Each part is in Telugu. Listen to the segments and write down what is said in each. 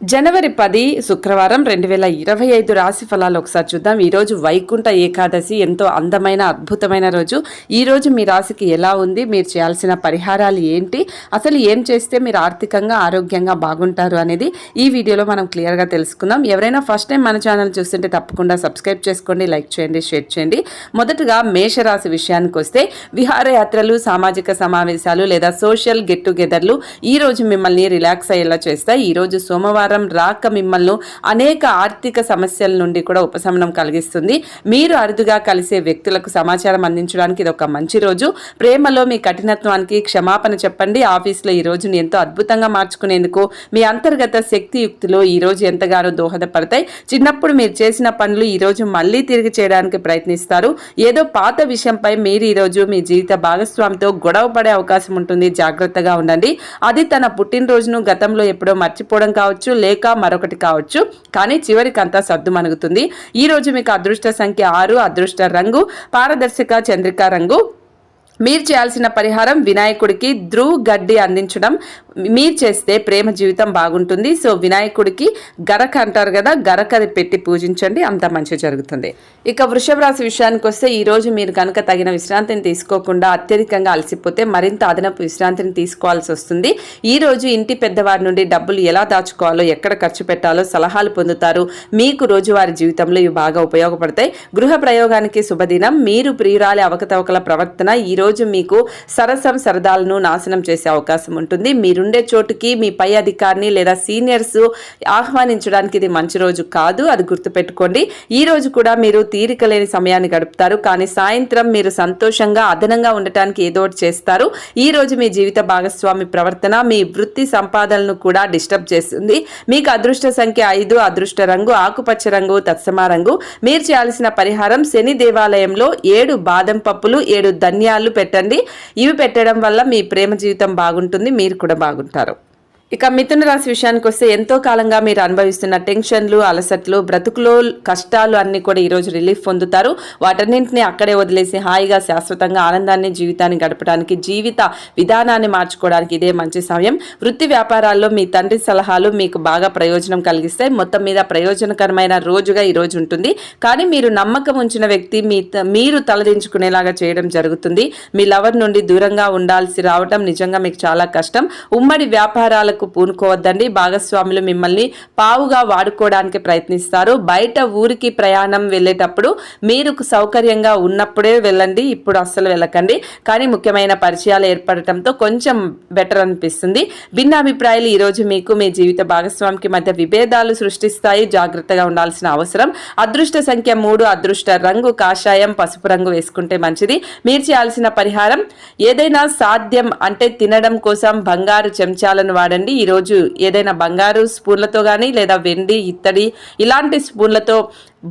జనవరి పది శుక్రవారం రెండు వేల ఇరవై ఐదు రాశి ఫలాలు ఒకసారి చూద్దాం. ఈరోజు వైకుంఠ ఏకాదశి ఎంతో అందమైన అద్భుతమైన రోజు. ఈరోజు మీ రాశికి ఎలా ఉంది? మీరు చేయాల్సిన పరిహారాలు ఏంటి? అసలు ఏం చేస్తే మీరు ఆర్థికంగా ఆరోగ్యంగా బాగుంటారు అనేది ఈ వీడియోలో మనం క్లియర్గా తెలుసుకుందాం. ఎవరైనా ఫస్ట్ టైం మన ఛానల్ చూస్తుంటే తప్పకుండా సబ్స్క్రైబ్ చేసుకోండి లైక్ చేయండి షేర్ చేయండి. మొదటగా మేషరాశి విషయానికి వస్తే విహారయాత్రలు సామాజిక సమావేశాలు లేదా సోషల్ గెట్ టుగెదర్లు ఈరోజు మిమ్మల్ని రిలాక్స్ అయ్యేలా చేస్తాయి. ఈరోజు సోమవారం వ్యాపారం రాక మిమ్మల్ని అనేక ఆర్థిక సమస్యల నుండి కూడా ఉపశమనం కలిగిస్తుంది. మీరు అరుదుగా కలిసే వ్యక్తులకు సమాచారం అందించడానికి ఇది ఒక మంచి రోజు. ప్రేమలో మీ కఠినత్వానికి క్షమాపణ చెప్పండి. ఆఫీస్లో ఈ రోజుని ఎంతో అద్భుతంగా మార్చుకునేందుకు మీ అంతర్గత శక్తియుక్తులు ఈ రోజు ఎంతగానో దోహదపడతాయి. చిన్నప్పుడు మీరు చేసిన పనులు ఈ రోజు మళ్ళీ తిరిగి చేయడానికి ప్రయత్నిస్తారు. ఏదో పాత విషయంపై మీరు ఈ రోజు మీ జీవిత భాగస్వామితో గొడవ పడే అవకాశం ఉంటుంది. జాగ్రత్తగా ఉండండి. అది తన పుట్టినరోజును గతంలో ఎప్పుడో మర్చిపోవడం కావచ్చు. లేక మరొకటి కావచ్చు. కానీ చివరికి అంతా సర్దు మనుగుతుంది ఈ రోజు మీకు అదృష్ట సంఖ్య ఆరు అదృష్ట రంగు పారదర్శక చంద్రికా రంగు. మీరు చేయాల్సిన పరిహారం వినాయకుడికి ధ్రువ్ గడ్డి అందించడం. మీరు చేస్తే ప్రేమ జీవితం బాగుంటుంది. సో వినాయకుడికి గరక అంటారు కదా గరకది పెట్టి పూజించండి. అంత మంచి జరుగుతుంది. ఇక వృషభ రాశి విషయానికి వస్తే ఈ రోజు మీరు కనుక తగిన విశ్రాంతిని తీసుకోకుండా అత్యధికంగా అలసిపోతే మరింత అదనపు విశ్రాంతిని తీసుకోవాల్సి వస్తుంది. ఈ రోజు ఇంటి పెద్దవారి నుండి డబ్బులు ఎలా దాచుకోవాలో ఎక్కడ ఖర్చు పెట్టాలో సలహాలు పొందుతారు. మీకు రోజువారి జీవితంలో ఇవి బాగా ఉపయోగపడతాయి. గృహ ప్రయోగానికి శుభదినం. మీరు ప్రియురాలి అవకతవకల ప్రవర్తన ఈ రోజు మీకు సరసం సరదాలను నాశనం చేసే అవకాశం ఉంటుంది. మీరుండే చోటుకి మీ పై అధికారిని లేదా సీనియర్స్ ఆహ్వానించడానికి ఇది మంచి రోజు కాదు. అది గుర్తుపెట్టుకోండి. ఈ రోజు కూడా మీరు తీరిక లేని సమయాన్ని గడుపుతారు. కానీ సాయంత్రం మీరు సంతోషంగా అదనంగా ఉండటానికి ఏదో ఒకటి చేస్తారు. ఈ రోజు మీ జీవిత భాగస్వామి ప్రవర్తన మీ వృత్తి సంపాదనను కూడా డిస్టర్బ్ చేస్తుంది. మీకు అదృష్ట సంఖ్య ఐదు అదృష్ట రంగు ఆకుపచ్చ రంగు తత్సమా రంగు. మీరు చేయాల్సిన పరిహారం శని దేవాలయంలో ఏడు బాదం పప్పులు ఏడు ధన్యాలు పెట్టండి. ఇవి పెట్టడం వల్ల మీ ప్రేమ జీవితం బాగుంటుంది మీరు కూడా బాగుంటారు. ఇక మిథున రాశి విషయానికి వస్తే ఎంతో కాలంగా మీరు అనుభవిస్తున్న టెన్షన్లు అలసట్లు బ్రతుకులో కష్టాలు అన్ని కూడా ఈరోజు రిలీఫ్ పొందుతారు. వాటన్నింటినీ అక్కడే వదిలేసి హాయిగా శాశ్వతంగా ఆనందాన్ని జీవితాన్ని గడపడానికి జీవిత విధానాన్ని మార్చుకోవడానికి ఇదే మంచి సమయం. వృత్తి వ్యాపారాల్లో మీ తండ్రి సలహాలు మీకు బాగా ప్రయోజనం కలిగిస్తాయి. మొత్తం మీద ప్రయోజనకరమైన రోజుగా ఈ రోజు ఉంటుంది. కానీ మీరు నమ్మకం ఉంచిన వ్యక్తి మీ త- మీరు తలదించుకునేలాగా చేయడం జరుగుతుంది. మీ లవర్ నుండి దూరంగా ఉండాల్సి రావడం నిజంగా మీకు చాలా కష్టం. ఉమ్మడి వ్యాపారాలకు పూనుకోవద్దండి. భాగస్వాములు మిమ్మల్ని పావుగా వాడుకోవడానికి ప్రయత్నిస్తారు. బయట ఊరికి ప్రయాణం వెళ్ళేటప్పుడు మీరు సౌకర్యంగా ఉన్నప్పుడే వెళ్ళండి. ఇప్పుడు అస్సలు వెళ్ళకండి. కానీ ముఖ్యమైన పరిచయాలు ఏర్పడటంతో కొంచెం బెటర్ అనిపిస్తుంది. భిన్నాభిప్రాయాలు ఈరోజు మీకు మీ జీవిత భాగస్వామికి మధ్య విభేదాలు సృష్టిస్తాయి. జాగ్రత్తగా ఉండాల్సిన అవసరం. అదృష్ట సంఖ్య మూడు అదృష్ట రంగు కాషాయం పసుపు రంగు వేసుకుంటే మంచిది. మీరు చేయాల్సిన పరిహారం ఏదైనా సాధ్యం అంటే తినడం కోసం బంగారు చెంచాలను వాడండి. ఈరోజు ఏదైనా బంగారు స్పూన్లతో కానీ లేదా వెండి ఇత్తడి ఇలాంటి స్పూన్లతో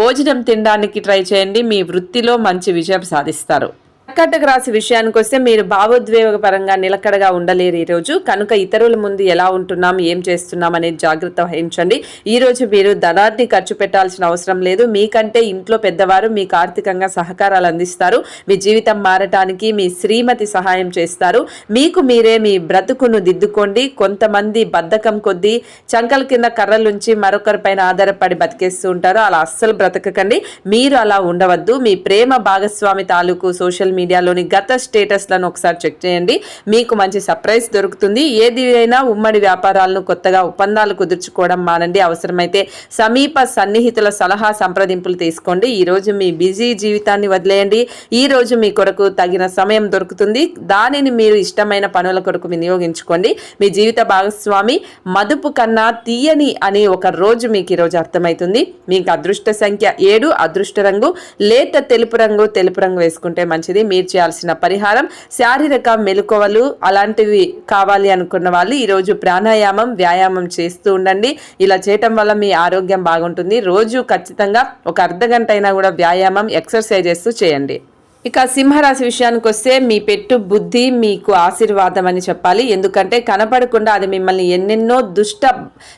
భోజనం తినడానికి ట్రై చేయండి. మీ వృత్తిలో మంచి విజయం సాధిస్తారు. కర్కటక రాశి విషయానికి వస్తే మీరు భావోద్వేగపరంగా నిలకడగా ఉండలేరు ఈరోజు కనుక ఇతరుల ముందు ఎలా ఉంటున్నాం ఏం చేస్తున్నాం అనేది జాగ్రత్త వహించండి. ఈ రోజు మీరు ధనాన్ని ఖర్చు పెట్టాల్సిన అవసరం లేదు. మీకంటే ఇంట్లో పెద్దవారు మీకు ఆర్థికంగా సహకారాలు అందిస్తారు. మీ జీవితం మారటానికి మీ శ్రీమతి సహాయం చేస్తారు. మీకు మీరే మీ బ్రతుకును దిద్దుకోండి. కొంతమంది బద్ధకం కొద్దీ చంకల కింద కర్రలుంచి మరొకరిపైన ఆధారపడి బతికేస్తూ ఉంటారు. అలా అస్సలు బ్రతకకండి. మీరు అలా ఉండవద్దు. మీ ప్రేమ భాగస్వామి తాలూకు సోషల్ మీడియాలోని గత స్టేటస్లను ఒకసారి చెక్ చేయండి. మీకు మంచి సర్ప్రైజ్ దొరుకుతుంది. ఏది అయినా ఉమ్మడి వ్యాపారాలను కొత్తగా ఒప్పందాలు కుదుర్చుకోవడం మానండి. అవసరమైతే సమీప సన్నిహితుల సలహా సంప్రదింపులు తీసుకోండి. ఈ రోజు మీ బిజీ జీవితాన్ని వదిలేయండి. ఈ రోజు మీ కొరకు తగిన సమయం దొరుకుతుంది. దానిని మీరు ఇష్టమైన పనుల కొరకు వినియోగించుకోండి. మీ జీవిత భాగస్వామి మదుపు కన్నా తీయని అని ఒక రోజు మీకు ఈరోజు అర్థమవుతుంది మీకు అదృష్ట సంఖ్య ఏడు అదృష్ట రంగు లేత తెలుపు రంగు తెలుపు రంగు వేసుకుంటే మంచిది. మీరు చేయాల్సిన పరిహారం శారీరక మెలకువలు అలాంటివి కావాలి అనుకున్న వాళ్ళు ఈరోజు ప్రాణాయామం వ్యాయామం చేస్తూ ఉండండి. ఇలా చేయటం వల్ల మీ ఆరోగ్యం బాగుంటుంది. రోజు ఖచ్చితంగా ఒక అర్ధ గంట అయినా కూడా వ్యాయామం ఎక్సర్సైజెస్ చేయండి. ఇక సింహరాశి విషయానికి వస్తే మీ పెట్టు బుద్ధి మీకు ఆశీర్వాదం అని చెప్పాలి. ఎందుకంటే కనపడకుండా అది మిమ్మల్ని ఎన్నెన్నో దుష్ట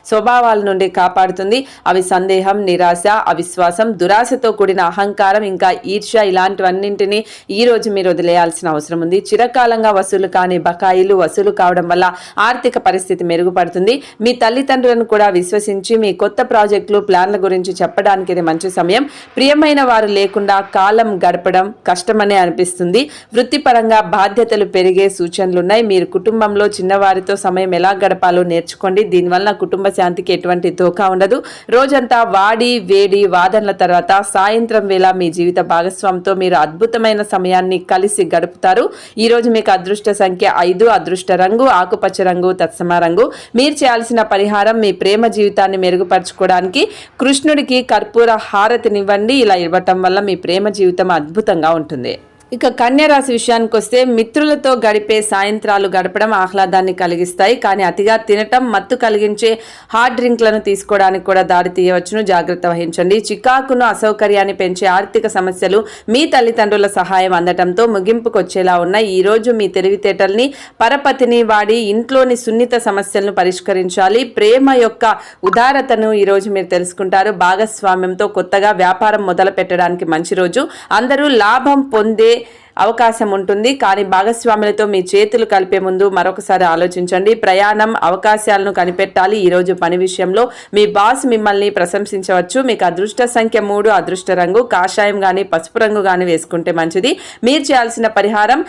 స్వభావాల నుండి కాపాడుతుంది. అవి సందేహం నిరాశ అవిశ్వాసం దురాశతో కూడిన అహంకారం ఇంకా ఈర్ష్య ఇలాంటివన్నింటినీ ఈ రోజు మీరు వదిలేయాల్సిన అవసరం ఉంది. చిరకాలంగా వసూలు కాని బకాయిలు వసూలు కావడం వల్ల ఆర్థిక పరిస్థితి మెరుగుపడుతుంది. మీ తల్లిదండ్రులను కూడా విశ్వసించి మీ కొత్త ప్రాజెక్టులు ప్లాన్ల గురించి చెప్పడానికి ఇది మంచి సమయం. ప్రియమైన వారు లేకుండా కాలం గడపడం కష్టం కష్టమనే అనిపిస్తుంది. వృత్తిపరంగా బాధ్యతలు పెరిగే సూచనలున్నాయి. మీరు కుటుంబంలో చిన్నవారితో సమయం ఎలా గడపాలో నేర్చుకోండి. దీనివల్ల కుటుంబ శాంతికి ఎటువంటి దోకా ఉండదు. రోజంతా వాడి వేడి వాదనల తర్వాత సాయంత్రం వేళ మీ జీవిత భాగస్వామితో మీరు అద్భుతమైన సమయాన్ని కలిసి గడుపుతారు. ఈరోజు మీకు అదృష్ట సంఖ్య ఐదు అదృష్ట రంగు ఆకుపచ్చ రంగు తత్సమ రంగు. మీరు చేయాల్సిన పరిహారం మీ ప్రేమ జీవితాన్ని మెరుగుపరచుకోవడానికి కృష్ణుడికి కర్పూర హారతినివ్వండి. ఇలా ఇవ్వటం వల్ల మీ ప్రేమ జీవితం అద్భుతంగా ఉంటుంది. ఉంటుంది ఇక కన్యరాశి విషయానికి వస్తే మిత్రులతో గడిపే సాయంత్రాలు గడపడం ఆహ్లాదాన్ని కలిగిస్తాయి. కానీ అతిగా తినటం మత్తు కలిగించే హార్డ్ డ్రింక్లను తీసుకోవడానికి కూడా దారి తీయవచ్చును. జాగ్రత్త వహించండి. చికాకును అసౌకర్యాన్ని పెంచే ఆర్థిక సమస్యలు మీ తల్లిదండ్రుల సహాయం అందటంతో ముగింపుకు వచ్చేలా ఉన్నాయి ఈరోజు మీ తెలివితేటల్ని పరపతిని వాడి ఇంట్లోని సున్నిత సమస్యలను పరిష్కరించాలి. ప్రేమ యొక్క ఉదారతను ఈరోజు మీరు తెలుసుకుంటారు. భాగస్వామ్యంతో కొత్తగా వ్యాపారం మొదలు పెట్టడానికి మంచి రోజు. అందరూ లాభం పొందే అవకాశం ఉంటుంది. కానీ భాగస్వాములతో మీ చేతులు కలిపే ముందు మరొకసారి ఆలోచించండి. ప్రయాణం అవకాశాలను కనిపెట్టాలి. ఈరోజు పని విషయంలో మీ బాస్ మిమ్మల్ని ప్రశంసించవచ్చు. మీకు అదృష్ట సంఖ్య మూడు అదృష్ట రంగు కాషాయం కానీ పసుపు రంగు కానీ వేసుకుంటే మంచిది. మీరు చేయాల్సిన పరిహారం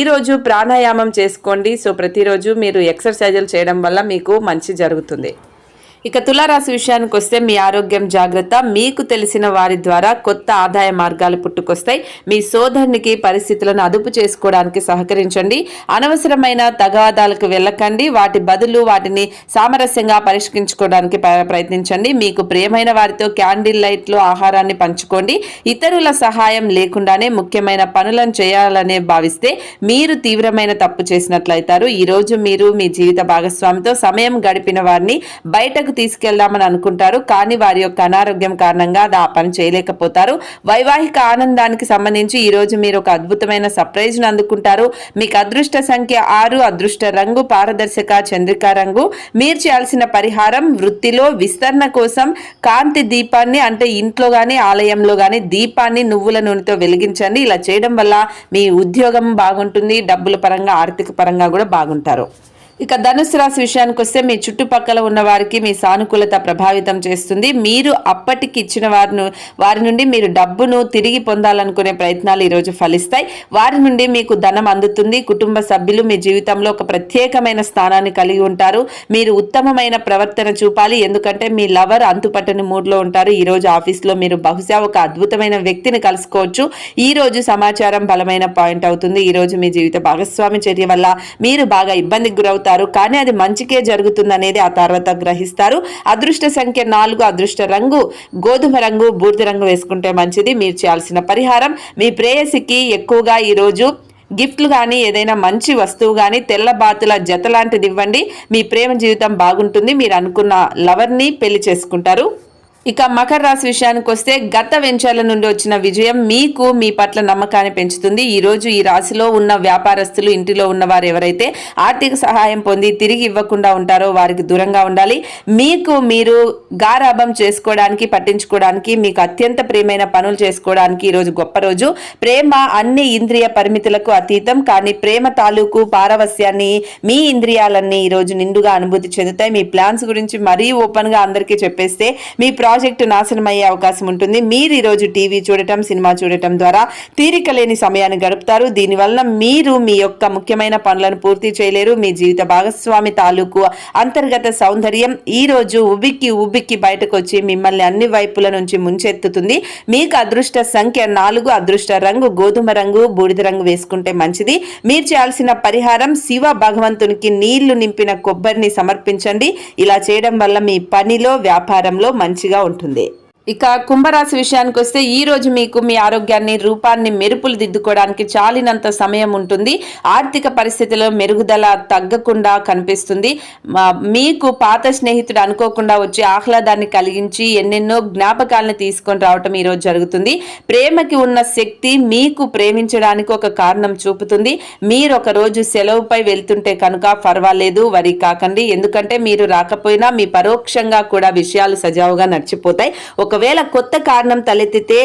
ఈరోజు ప్రాణాయామం చేసుకోండి. సో ప్రతిరోజు మీరు ఎక్సర్సైజులు చేయడం వల్ల మీకు మంచి జరుగుతుంది. ఇక తులారాశి విషయానికి వస్తే మీ ఆరోగ్యం జాగ్రత్త మీకు తెలిసిన వారి ద్వారా కొత్త ఆదాయ మార్గాలు పుట్టుకొస్తాయి. మీ సోదరునికి పరిస్థితులను అదుపు చేసుకోవడానికి సహకరించండి. అనవసరమైన తగాదాలకు వెళ్ళకండి. వాటి బదులు వాటిని సామరస్యంగా పరిష్కరించుకోవడానికి ప్రయత్నించండి. మీకు ప్రియమైన వారితో క్యాండిల్ లైట్లో ఆహారాన్ని పంచుకోండి. ఇతరుల సహాయం లేకుండానే ముఖ్యమైన పనులను చేయాలనే భావిస్తే మీరు తీవ్రమైన తప్పు చేసినట్లయితారు. ఈరోజు మీరు మీ జీవిత భాగస్వామితో సమయం గడిపిన వారిని బయటకు తీసుకెళ్దామని అనుకుంటారు. కానీ వారి యొక్క అనారోగ్యం కారణంగా అది ఆ పని చేయలేకపోతారు. వైవాహిక ఆనందానికి సంబంధించి ఈరోజు మీరు ఒక అద్భుతమైన సర్ప్రైజ్ను అందుకుంటారు. మీకు అదృష్ట సంఖ్య ఆరు అదృష్ట రంగు పారదర్శక చంద్రికా రంగు. మీరు చేయాల్సిన పరిహారం వృత్తిలో విస్తరణ కోసం కాంతి దీపాన్ని అంటే ఇంట్లో కానీ ఆలయంలో కానీ దీపాన్ని నువ్వుల నూనెతో వెలిగించండి. ఇలా చేయడం వల్ల మీ ఉద్యోగం బాగుంటుంది. డబ్బుల పరంగా ఆర్థిక పరంగా కూడా బాగుంటారు. ఇక ధనుసు రాశి విషయానికి వస్తే మీ చుట్టుపక్కల ఉన్న వారికి మీ సానుకూలత ప్రభావితం చేస్తుంది. మీరు అప్పటికి ఇచ్చిన వారిను వారి నుండి మీరు డబ్బును తిరిగి పొందాలనుకునే ప్రయత్నాలు ఈరోజు ఫలిస్తాయి. వారి నుండి మీకు ధనం అందుతుంది. కుటుంబ సభ్యులు మీ జీవితంలో ఒక ప్రత్యేకమైన స్థానాన్ని కలిగి ఉంటారు. మీరు ఉత్తమమైన ప్రవర్తన చూపాలి. ఎందుకంటే మీ లవర్ అంతుపట్టని మూడ్లో ఉంటారు. ఈరోజు ఆఫీస్లో మీరు బహుశా ఒక అద్భుతమైన వ్యక్తిని కలుసుకోవచ్చు. ఈరోజు సమాచారం బలమైన పాయింట్ అవుతుంది. ఈరోజు మీ జీవిత భాగస్వామి చర్య వల్ల మీరు బాగా ఇబ్బందికి గురవుతారు. కానీ అది మంచికే జరుగుతుంది అనేది ఆ తర్వాత గ్రహిస్తారు. అదృష్ట సంఖ్య నాలుగు అదృష్ట రంగు గోధుమ రంగు బూర్ద రంగు వేసుకుంటే మంచిది. మీరు చేయాల్సిన పరిహారం మీ ప్రేయసికి ఎక్కువగా ఈరోజు గిఫ్ట్లు కానీ ఏదైనా మంచి వస్తువు కానీ తెల్ల బాతుల జత లాంటిది ఇవ్వండి. మీ ప్రేమ జీవితం బాగుంటుంది. మీరు అనుకున్న లవర్ని పెళ్ళి చేసుకుంటారు. ఇక మకర రాశి విషయానికి వస్తే గత వెంచర్ల నుండి వచ్చిన విజయం మీకు మీ పట్ల నమ్మకాన్ని పెంచుతుంది. ఈ రోజు ఈ రాశిలో ఉన్న వ్యాపారస్తులు ఇంటిలో ఉన్నవారు ఎవరైతే ఆర్థిక సహాయం పొంది తిరిగి ఇవ్వకుండా ఉంటారో వారికి దూరంగా ఉండాలి. మీకు మీరు గారాభం చేసుకోవడానికి పట్టించుకోవడానికి మీకు అత్యంత ప్రియమైన పనులు చేసుకోవడానికి ఈ రోజు గొప్ప రోజు. ప్రేమ అన్ని ఇంద్రియ పరిమితులకు అతీతం. కానీ ప్రేమ తాలూకు పారవస్యాన్ని మీ ఇంద్రియాలన్నీ ఈరోజు నిండుగా అనుభూతి చెందుతాయి. మీ ప్లాన్స్ గురించి మరీ ఓపెన్గా అందరికీ చెప్పేస్తే మీ ప్రాజెక్టు నాశనం అయ్యే అవకాశం ఉంటుంది. మీరు ఈ రోజు టీవీ చూడటం సినిమా చూడటం ద్వారా తీరిక లేని సమయాన్ని గడుపుతారు. దీనివల్ల మీరు మీ యొక్క ముఖ్యమైన పనులను పూర్తి చేయలేరు. మీ జీవిత భాగస్వామి తాలూకు అంతర్గత సౌందర్యం ఈ రోజు ఉబిక్కి ఉబిక్కి బయటకు వచ్చి మిమ్మల్ని అన్ని వైపుల నుంచి ముంచెత్తుతుంది. మీకు అదృష్ట సంఖ్య నాలుగు అదృష్ట రంగు గోధుమ రంగు బూడిద రంగు వేసుకుంటే మంచిది. మీరు చేయాల్సిన పరిహారం శివ భగవంతునికి నీళ్ళు నింపిన కొబ్బరిని సమర్పించండి. ఇలా చేయడం వల్ల మీ పనిలో వ్యాపారంలో మంచిగా ఉంటుంది ఇక కుంభరాశి విషయానికి వస్తే ఈ రోజు మీకు మీ ఆరోగ్యాన్ని రూపాన్ని మెరుపులు దిద్దుకోవడానికి చాలినంత సమయం ఉంటుంది. ఆర్థిక పరిస్థితిలో మెరుగుదల తగ్గకుండా కనిపిస్తుంది. మా- మీకు పాత స్నేహితుడు అనుకోకుండా వచ్చి ఆహ్లాదాన్ని కలిగించి ఎన్నెన్నో జ్ఞాపకాలను తీసుకొని రావటం ఈరోజు జరుగుతుంది. ప్రేమకి ఉన్న శక్తి మీకు ప్రేమించడానికి ఒక కారణం చూపుతుంది. మీరు ఒక రోజు సెలవుపై వెళ్తుంటే కనుక పర్వాలేదు వరి కాకండి. ఎందుకంటే మీరు రాకపోయినా మీ పరోక్షంగా కూడా విషయాలు సజావుగా నడిచిపోతాయి. ఒకవేళ కొత్త కారణం తలెత్తితే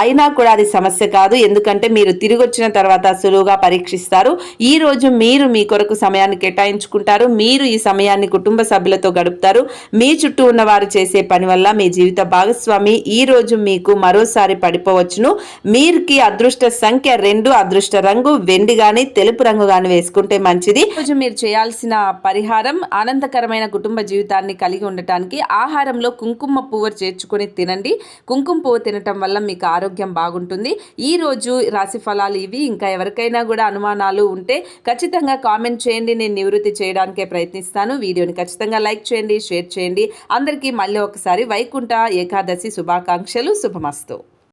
అయినా కూడా అది సమస్య కాదు. ఎందుకంటే మీరు తిరిగి వచ్చిన తర్వాత సులువుగా పరీక్షిస్తారు. ఈ రోజు మీరు మీ కొరకు సమయాన్ని కేటాయించుకుంటారు. మీరు ఈ సమయాన్ని కుటుంబ సభ్యులతో గడుపుతారు. మీ చుట్టూ ఉన్నవారు చేసే పని వల్ల మీ జీవిత భాగస్వామి ఈ రోజు మీకు మరోసారి పడిపోవచ్చును. మీరుకి అదృష్ట సంఖ్య రెండు అదృష్ట రంగు వెండి గాని తెలుపు రంగు గాని వేసుకుంటే మంచిది. రోజు మీరు చేయాల్సిన పరిహారం ఆనందకరమైన కుటుంబ జీవితాన్ని కలిగి ఉండటానికి ఆహారంలో కుంకుమ పువ్వు చేర్చుకొని తినండి. కుంకుమ పువ్వు తినటం వల్ల మీకు ఆరోగ్యం బాగుంటుంది. ఈ రోజు రాశి ఫలాలు ఇవి. ఇంకా ఎవరికైనా కూడా అనుమానాలు ఉంటే ఖచ్చితంగా కామెంట్ చేయండి. నేను నివృత్తి చేయడానికే ప్రయత్నిస్తాను. వీడియోని ఖచ్చితంగా లైక్ చేయండి షేర్ చేయండి. అందరికీ మళ్ళీ ఒకసారి వైకుంఠ ఏకాదశి శుభాకాంక్షలు. శుభమస్తు.